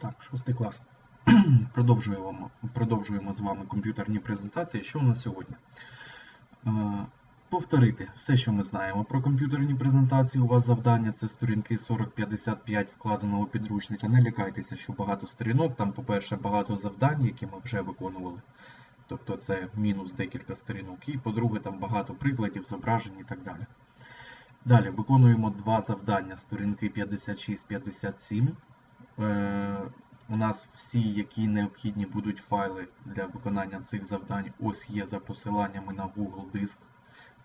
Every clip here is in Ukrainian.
Так, шостий клас. Продовжуємо, продовжуємо з вами комп'ютерні презентації. Що у нас сьогодні? Е, Повторити все, що ми знаємо про комп'ютерні презентації. У вас завдання це сторінки 40-55 вкладеного підручника. Не лякайтеся, що багато сторінок. Там, по-перше, багато завдань, які ми вже виконували. Тобто це мінус декілька сторінок. І, по-друге, там багато прикладів, зображень і так далі. Далі виконуємо два завдання сторінки 56-57. Е, у нас всі, які необхідні будуть файли для виконання цих завдань, ось є за посиланнями на Google Диск.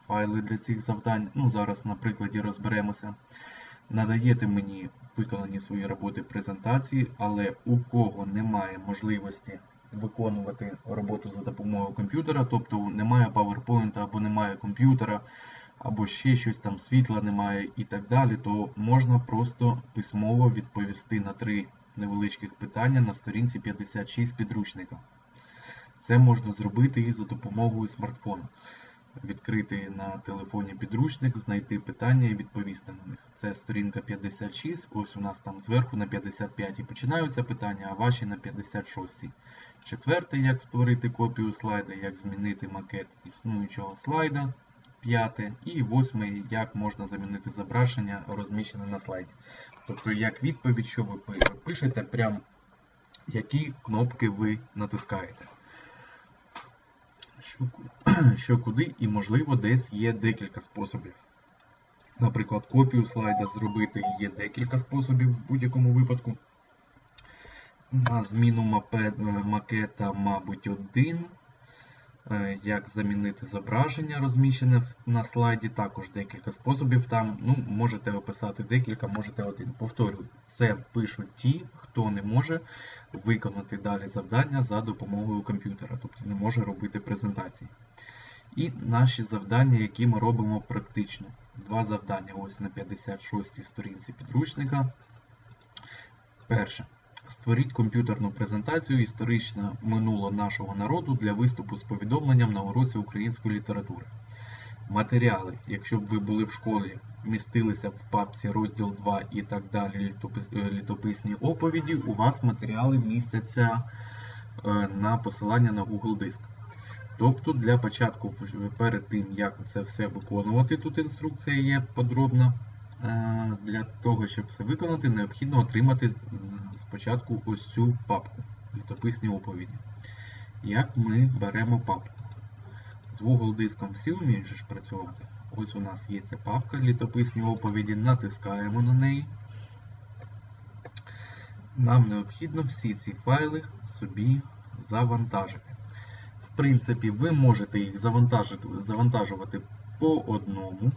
Файли для цих завдань. Ну, зараз на прикладі розберемося. Надаєте мені виконані свої роботи презентації, але у кого немає можливості виконувати роботу за допомогою комп'ютера, тобто немає PowerPoint або немає комп'ютера, або ще щось там світла немає і так далі, то можна просто письмово відповісти на три невеличких питання на сторінці 56 підручника. Це можна зробити і за допомогою смартфона. Відкрити на телефоні підручник, знайти питання і відповісти на них. Це сторінка 56, ось у нас там зверху на 55 і починаються питання, а ваші на 56. Четверте, як створити копію слайда, як змінити макет існуючого слайда. П'яте і восьме, як можна замінити зображення, розміщене на слайді. Тобто, як відповідь, що ви пишете, прям які кнопки ви натискаєте. Що, що куди, і, можливо, десь є декілька способів. Наприклад, копію слайда зробити є декілька способів в будь-якому випадку. На зміну макета, мабуть, один. Як замінити зображення, розміщене на слайді, також декілька способів. Там ну, можете описати декілька, можете один. Повторюю, це пишуть ті, хто не може виконати далі завдання за допомогою комп'ютера, тобто не може робити презентації. І наші завдання, які ми робимо практично. Два завдання ось на 56 й сторінці підручника. Перше. Створіть комп'ютерну презентацію історичне минуло нашого народу для виступу з повідомленням на уроці української літератури. Матеріали, якщо б ви були в школі, містилися в папці розділ 2 і так далі, літописні оповіді, у вас матеріали містяться на посилання на Google Диск. Тобто, для початку, перед тим, як це все виконувати, тут інструкція є подробна. Для того, щоб все виконати, необхідно отримати спочатку ось цю папку літописні оповіді. Як ми беремо папку? З Google диском всі вміють ж працювати. Ось у нас є ця папка літописні оповіді, натискаємо на неї. Нам необхідно всі ці файли собі завантажити. В принципі, ви можете їх завантажувати по одному,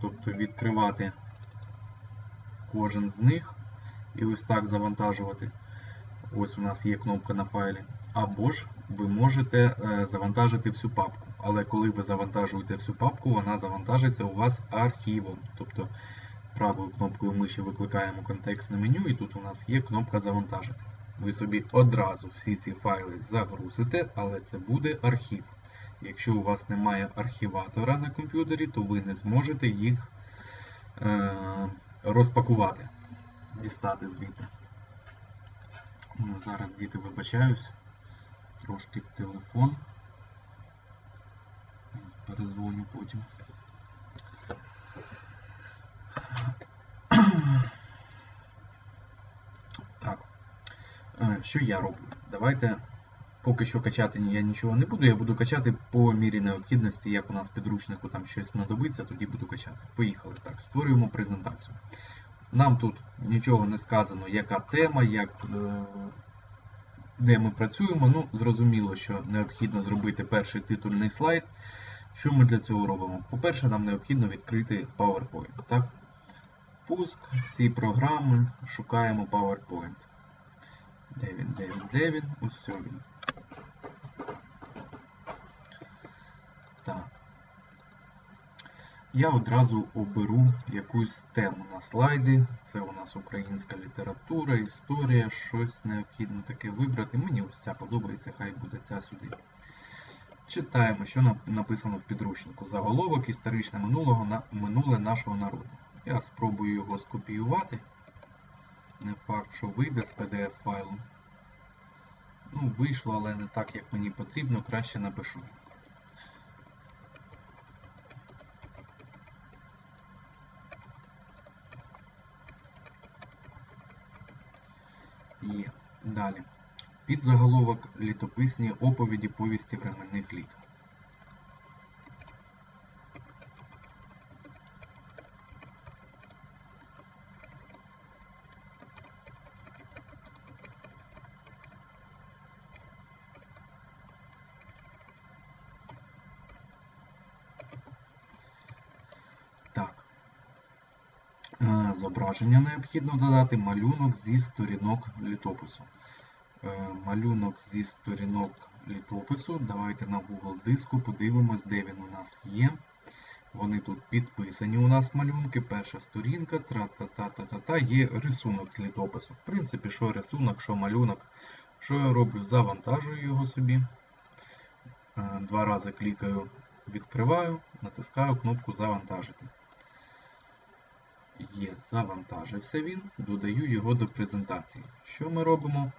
тобто відкривати кожен з них і ось так завантажувати. Ось у нас є кнопка на файлі. Або ж ви можете завантажити всю папку. Але коли ви завантажуєте всю папку, вона завантажиться у вас архівом. Тобто правою кнопкою миші викликаємо контекстне меню, і тут у нас є кнопка Завантажити. Ви собі одразу всі ці файли загрузите, але це буде архів. Якщо у вас немає архіватора на комп'ютері, то ви не зможете їх е розпакувати, дістати звідти. Зараз діти вибачаюсь, трошки телефон. Перезвоню потім. Так, що я роблю? Давайте поки що качати я нічого не буду, я буду качати по мірі необхідності, як у нас підручнику там щось знадобиться, тоді буду качати. Поїхали. Так, створюємо презентацію. Нам тут нічого не сказано, яка тема, як, де ми працюємо. Ну, зрозуміло, що необхідно зробити перший титульний слайд. Що ми для цього робимо? По-перше, нам необхідно відкрити PowerPoint. Так? Пуск, всі програми, шукаємо PowerPoint. Де він, де він, де він? Ось він. Так. Я одразу оберу якусь тему на слайді. Це у нас українська література, історія, щось необхідно таке вибрати. Мені ось ця подобається, хай буде ця сюди. Читаємо, що написано в підручнику. Заголовок історичне минулого на минуле нашого народу. Я спробую його скопіювати Не факт, що вийде з PDF файлу. Ну, вийшло, але не так, як мені потрібно, краще напишу. Є. Далі. Підзаголовок літописні оповіді повісті временних літ. Так. Е, Зображення необхідно додати малюнок зі сторінок літопису. Е, Малюнок зі сторінок літопису. Давайте на Google диску подивимось, де він у нас є. Вони тут підписані у нас малюнки. Перша сторінка, тра-та-та-та-та-та, є рисунок з літопису. В принципі, що рисунок, що малюнок. Що я роблю? Завантажую його собі. Е, Два рази клікаю, відкриваю, натискаю кнопку Завантажити. Є, завантажився він, додаю його до презентації. Що ми робимо?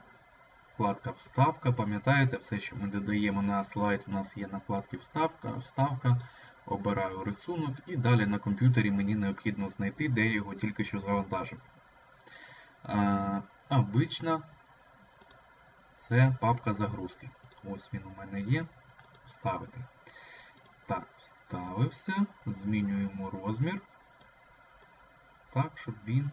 Вкладка Вставка. Пам'ятаєте, все, що ми додаємо на слайд, у нас є на вкладці Вставка, Вставка. Обираю рисунок і далі на комп'ютері мені необхідно знайти, де я його тільки що завантажив. А, Обична це папка загрузки. Ось він у мене є. Вставити. Так, вставився. Змінюємо розмір. Так, щоб він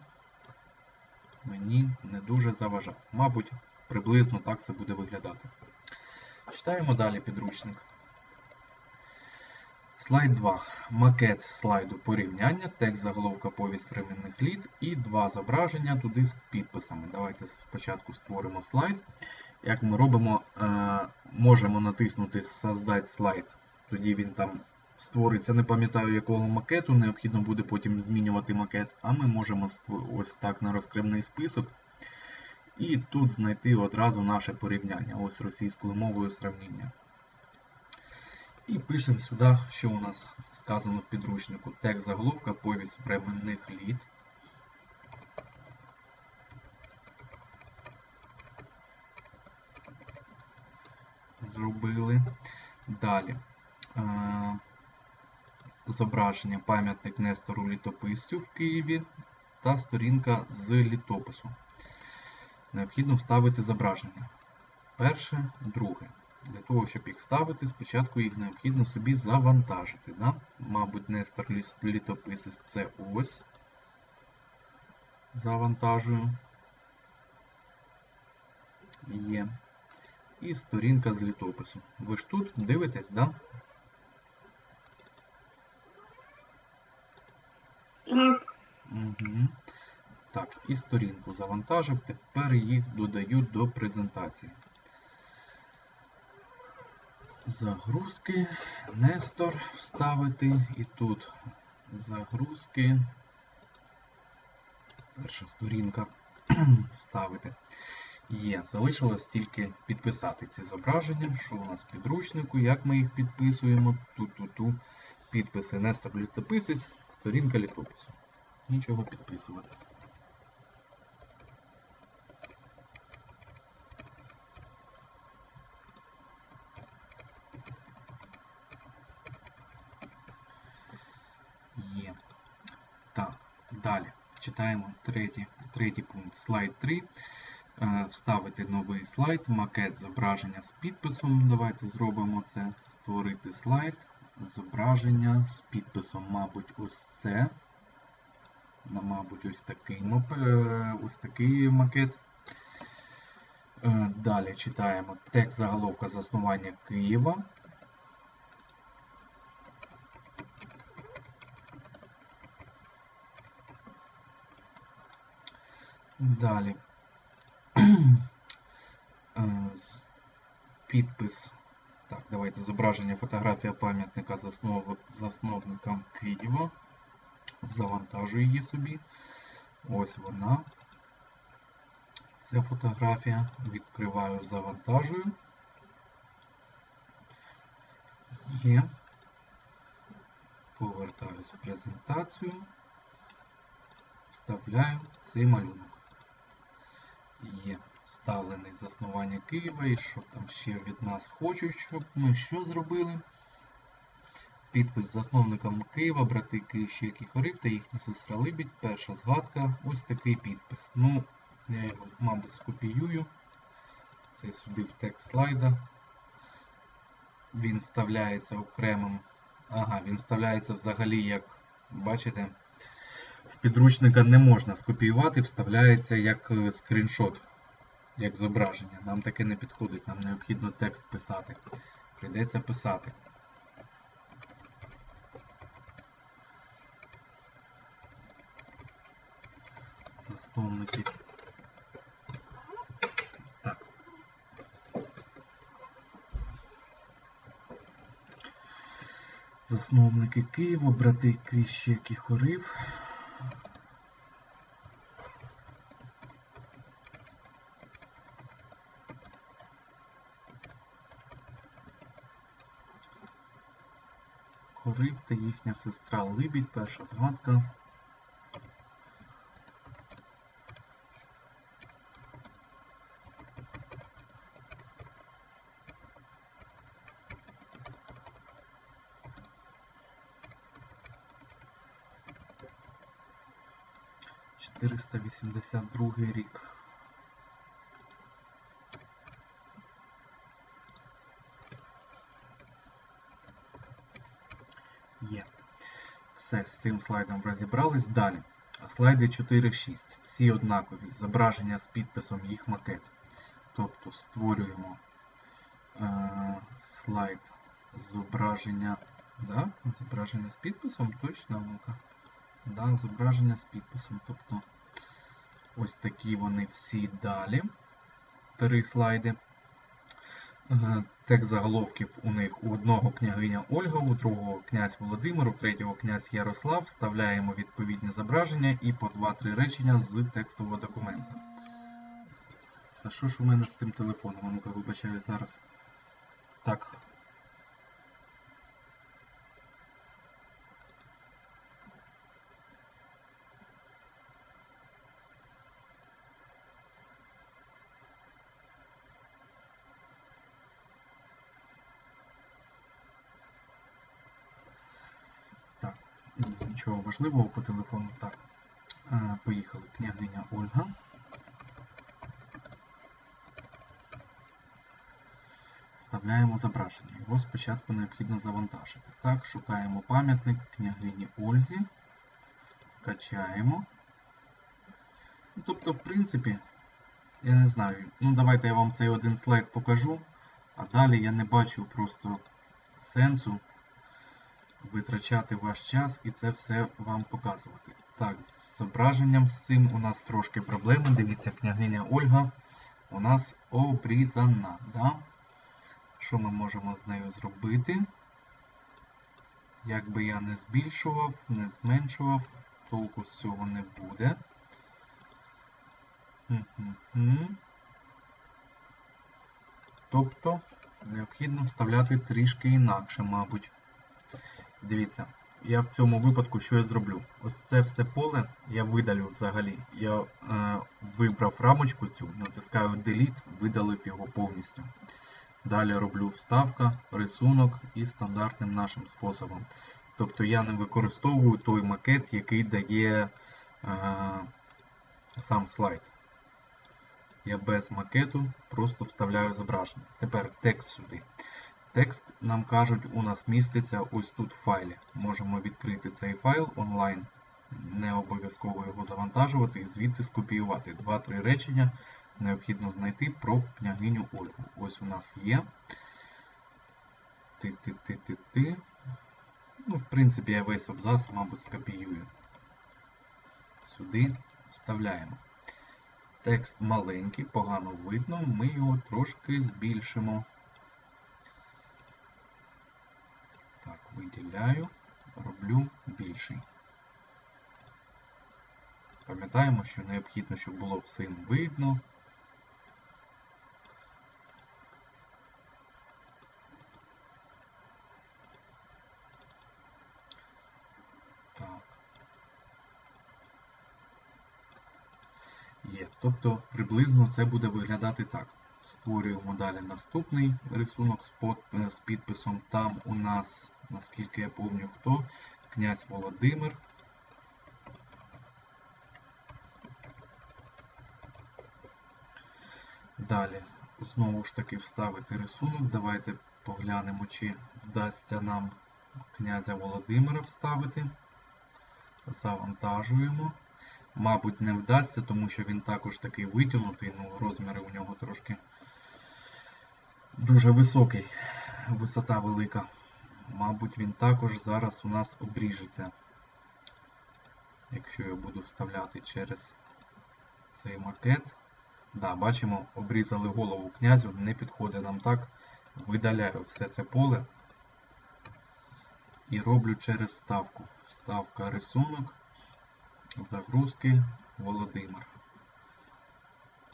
мені не дуже заважав. Мабуть, приблизно так це буде виглядати. Читаємо далі підручник. Слайд 2. Макет слайду порівняння, текст заголовка повість временних літ і два зображення туди з підписами. Давайте спочатку створимо слайд. Як ми робимо, е, можемо натиснути Создать слайд. Тоді він там створиться, не пам'ятаю якого макету, необхідно буде потім змінювати макет. А ми можемо ось так на розкривний список. І тут знайти одразу наше порівняння. Ось російською мовою сравнення. І пишемо сюди, що у нас сказано в підручнику. Текст заголовка, повість временних літ. Зробили. Далі. Зображення пам'ятник Нестору літописцю в Києві та сторінка з літопису. Необхідно вставити зображення. Перше, друге. Для того, щоб їх ставити, спочатку їх необхідно собі завантажити. Да? Мабуть, Нестор літописець це ось. Завантажую. Є. І сторінка з літопису. Ви ж тут дивитесь, да? Угу. Так, і сторінку завантажив. Тепер їх додаю до презентації. Загрузки, Нестор вставити. І тут загрузки. Перша сторінка вставити. Є. Залишилось тільки підписати ці зображення, що у нас в підручнику, як ми їх підписуємо. Ту-ту-ту. Підписи Нестор літописець, сторінка літопису. Нічого підписувати. Є. Так, далі. Читаємо третій, третій пункт, слайд 3. Е, Вставити новий слайд, макет зображення з підписом. Давайте зробимо це. Створити слайд, зображення з підписом, мабуть, ось це. На, мабуть, ось такий, ось такий макет. Е, Далі читаємо текст заголовка заснування Києва. Далі. Е, Підпис. Так, давайте зображення фотографія пам'ятника заснов... засновникам Києва. Завантажую її собі. Ось вона. Ця фотографія. Відкриваю, завантажую. Є. Повертаюсь в презентацію. Вставляю цей малюнок. Є вставлений заснування Києва і що там ще від нас хочуть, щоб ми що зробили. Підпис засновникам Києва, брати Київщик і Хорив та їхня сестра Либідь. Перша згадка. Ось такий підпис. Ну, я його, мабуть, скопіюю. Це сюди в текст слайда. Він вставляється окремим. Ага, він вставляється взагалі як, бачите, з підручника не можна скопіювати, вставляється як е, скріншот, як зображення. Нам таке не підходить, нам необхідно текст писати. Прийдеться писати. Засновники. Так. Засновники Києва, брати Кріщек і Хорив. Хорив та їхня сестра Либідь, перша згадка. Чотириста вісімдесят другий рік. Є. Все, з цим слайдом розібрались. Далі. Слайди 4.6. Всі однакові. Зображення з підписом їх макет. Тобто створюємо е, слайд зображення. Да? Зображення з підписом, точно ну-ка. Да, зображення з підписом. Тобто ось такі вони всі далі. Три слайди. Е, Текст заголовків у них у одного княгиня Ольга, у другого князь Володимир, у третього князь Ярослав. Вставляємо відповідні зображення і по 2-3 речення з текстового документа. Та що ж у мене з цим телефоном? Ну-ка, вибачаю зараз. Так, нічого важливого по телефону. Так. Е, Поїхали. Княгиня Ольга. Вставляємо зображення. Його спочатку необхідно завантажити. Так, шукаємо пам'ятник княгині Ользі. Качаємо. Ну, Тобто, в принципі, я не знаю. Ну, давайте я вам цей один слайд покажу, а далі я не бачу просто сенсу витрачати ваш час і це все вам показувати. Так, з зображенням з цим у нас трошки проблеми. Дивіться, княгиня Ольга у нас обрізана. Да? Що ми можемо з нею зробити? Як би я не збільшував, не зменшував, толку з цього не буде. Тобто необхідно вставляти трішки інакше, мабуть. Дивіться, я в цьому випадку що я зроблю? Ось це все поле я видалю взагалі. Я е, вибрав рамочку цю, натискаю Delete, видалив його повністю. Далі роблю вставка, рисунок і стандартним нашим способом. Тобто я не використовую той макет, який дає е, сам слайд. Я без макету просто вставляю зображення. Тепер текст сюди. Текст нам кажуть, у нас міститься ось тут в файлі. Можемо відкрити цей файл онлайн. Не обов'язково його завантажувати і звідти скопіювати. Два-три речення необхідно знайти про княгиню Ольгу. Ось у нас є. Ти-ти-ти-ти-ти. Ну, в принципі, я весь абзац, мабуть, скопіюю. Сюди вставляємо. Текст маленький, погано видно, ми його трошки збільшимо. Так, виділяю, роблю більший. Пам'ятаємо, що необхідно, щоб було всім видно. Є. Тобто приблизно це буде виглядати так. Створюємо далі наступний рисунок з підписом. Там у нас, наскільки я пам'ятаю, хто? Князь Володимир. Далі знову ж таки вставити рисунок. Давайте поглянемо, чи вдасться нам князя Володимира вставити. Завантажуємо. Мабуть, не вдасться, тому що він також такий витягнутий, ну, розміри у нього трошки дуже високий, висота велика. Мабуть, він також зараз у нас обріжеться. Якщо я буду вставляти через цей макет. Да, бачимо, обрізали голову князю, не підходить нам так. Видаляю все це поле і роблю через вставку. Вставка рисунок, загрузки Володимир.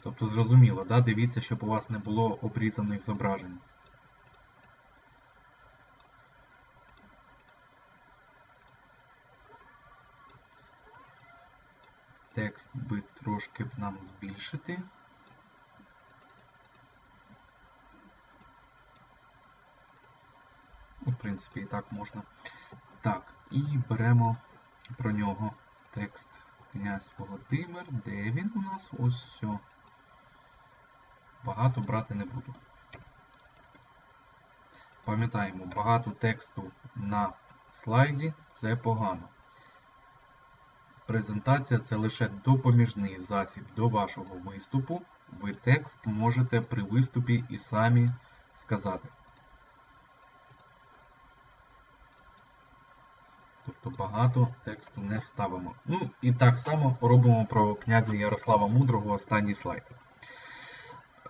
Тобто зрозуміло, да? дивіться, щоб у вас не було обрізаних зображень. Текст би трошки б нам збільшити. В принципі, і так можна. Так, і беремо про нього текст князь Володимир. Де він у нас? Ось все. Багато брати не буду. Пам'ятаємо, багато тексту на слайді це погано. Презентація це лише допоміжний засіб до вашого виступу. Ви текст можете при виступі і самі сказати. Тобто багато тексту не вставимо. Ну і так само робимо про князя Ярослава Мудрого останній слайд.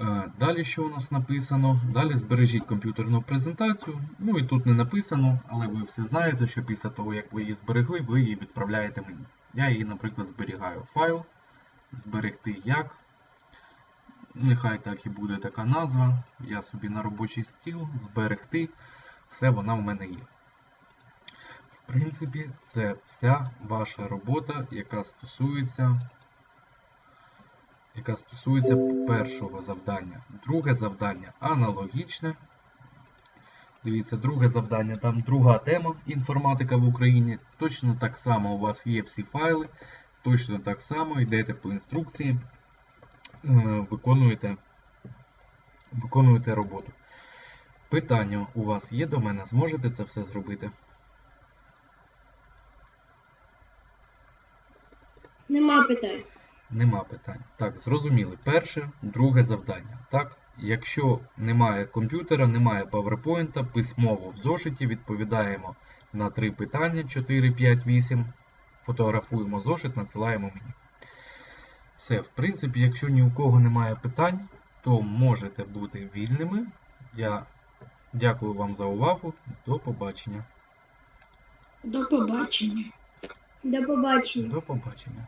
Е, Далі що у нас написано? Далі збережіть комп'ютерну презентацію. Ну і тут не написано, але ви всі знаєте, що після того, як ви її зберегли, ви її відправляєте мені. Я її, наприклад, зберігаю файл. Зберегти як. Нехай так і буде така назва. Я собі на робочий стіл, зберегти. Все вона в мене є. В принципі, це вся ваша робота, яка стосується яка стосується першого завдання. Друге завдання аналогічне. Дивіться, друге завдання, там друга тема інформатика в Україні. Точно так само у вас є всі файли, точно так само йдете по інструкції, е, виконуєте, виконуєте роботу. Питання у вас є до мене, зможете це все зробити? Нема питань. Нема питань. Так, зрозуміли. Перше, друге завдання. Так, якщо немає комп'ютера, немає PowerPoint, письмово в зошиті відповідаємо на три питання 4, 5, 8. Фотографуємо зошит, надсилаємо мені. Все, в принципі, якщо ні у кого немає питань, то можете бути вільними. Я дякую вам за увагу. До побачення. До побачення. До побачення. До побачення.